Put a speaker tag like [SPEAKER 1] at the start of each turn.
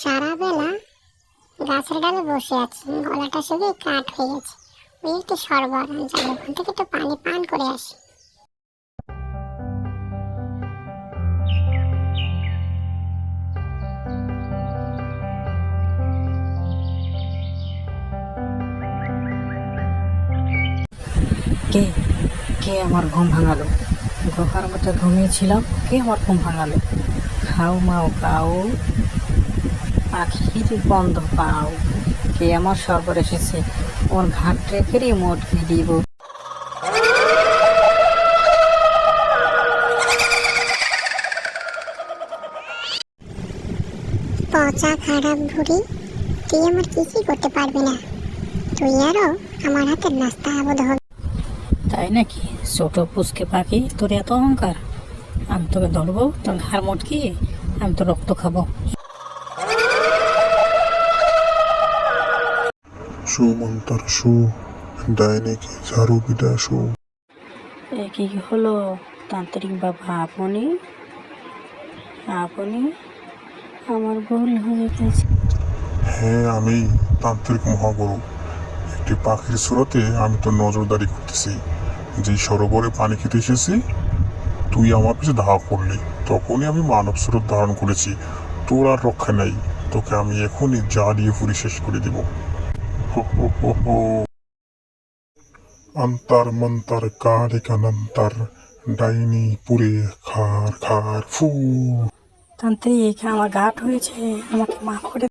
[SPEAKER 1] সারা বেলা গাছের ডালে বসে আছি। গলাটা শুকিয়ে কাঠ হয়ে গেছে। ওই একটু সরবরাহ যাব ওখান থেকে একটু পানি পান করে আসি।
[SPEAKER 2] কে? কে আমার ঘুম ভাঙালো? গুহার মধ্যে ঘুমিয়েছিলাম, কে আমার ঘুম ভাঙালো? খাও মাও খাও। পাখির বন্ধ পাও। কে আমার সরবর এসেছে? ওর ঘাট রেখে মোটকে দিব
[SPEAKER 1] পচা খারাপ ভুড়ি তুই আমার কিছুই করতে পারবি না। তুই আরও আমার হাতের নাস্তা আবদ হবে
[SPEAKER 2] তাই নাকি? ছোট পুষকে পাখি তোর এত অহংকার। আমি তোকে ধরবো তোর ঘাড় মোটকি আমি তো রক্ত খাব।
[SPEAKER 3] সুমন্তর সু ডাইনিকে ঝাড়ু পিটা সু?
[SPEAKER 2] এ কি হলো? তান্ত্রিক বাবা আপনি? আপনি? আমার ভুল হয়ে গেছে।
[SPEAKER 3] হ্যাঁ আমি তান্ত্রিক মহাগুরু। একটি পাখির স্রোতে আমি তো নজরদারি করতেছি। যে সরোবরে পানি খেতে এসেছি তুই আমার পিছনে ধাওয়া করলি। তখনই আমি মানব স্রোত ধারণ করেছি। তোর আর রক্ষা নেই। তোকে আমি এখনই জ্বালিয়ে পুরি শেষ করে দিব। অন্তর মন্তর কালিকানন্তর ডাইনি পুরে খার খার ফু
[SPEAKER 2] তান্ত্রিক আমার ঘাট হয়েছে আমাকে মাফ করে